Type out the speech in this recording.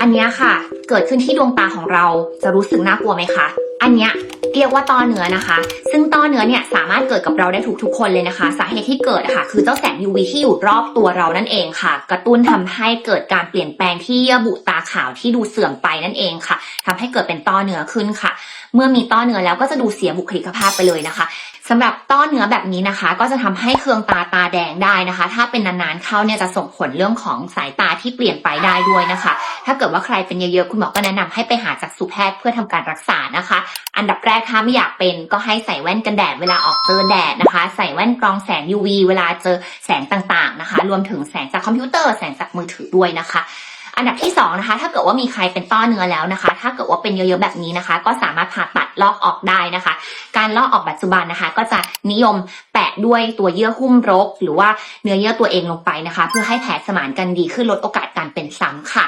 อันนี้ค่ะ เกิดขึ้นที่ดวงตาของเราจะรู้สึกน่ากลัวไหมคะ อันนี้เรียกว่าต้อเนื้อนะคะ ซึ่งต้อเนื้อเนี่ยสามารถเกิดกับเราได้ทุกๆคนเลยนะคะ สาเหตุที่เกิดค่ะ คือเจ้าแสง UV ที่อยู่รอบตัวเรานั่นเองค่ะ กระตุ้นทำให้เกิดการเปลี่ยนแปลงที่เยื่อบุตาขาวที่ดูเสื่อมไปนั่นเองค่ะทำให้เกิดเป็นต้อเนื้อขึ้นค่ะ เมื่อมีต้อเนื้อแล้วก็จะดูเสียบุคลิกภาพไปเลยนะคะสำหรับต้อเนื้อแบบนี้นะคะ ก็จะทำให้เคืองตาตาแดงได้นะคะ ถ้าเป็นนานๆเข้าเนี่ยจะส่งผลเรื่องของสายตาที่เปลี่ยนไปได้ด้วยนะคะ ถ้าเกิดว่าใครเป็นเยอะๆคุณหมอก็แนะนำให้ไปหาจักษุแพทย์เพื่อทำการรักษานะคะ อันดับแรกถ้าไม่อยากเป็นก็ให้ใส่แว่นกันแดดเวลาออกเจอแดดนะคะ ใส่แว่นกรองแสง UV เวลาเจอแสงต่างๆนะคะ รวมถึงแสงจากคอมพิวเตอร์แสงจากมือถือด้วยนะคะ อันดับที่สองนะคะถ้าเกิดว่ามีใครเป็นต้อเนื้อแล้วนะคะ ถ้าเกิดว่าเป็นเยอะๆแบบนี้นะคะ ก็สามารถผ่าตัดลอกออกได้นะคะ การลอกออกปัจจุบันนะคะ ก็จะนิยมแปะด้วยตัวเยื่อหุ้มรก หรือว่าเนื้อเยื่อตัวเองลงไปนะคะ เพื่อให้แผลสมานกันดีขึ้นลดโอกาสการเป็นซ้ำค่ะ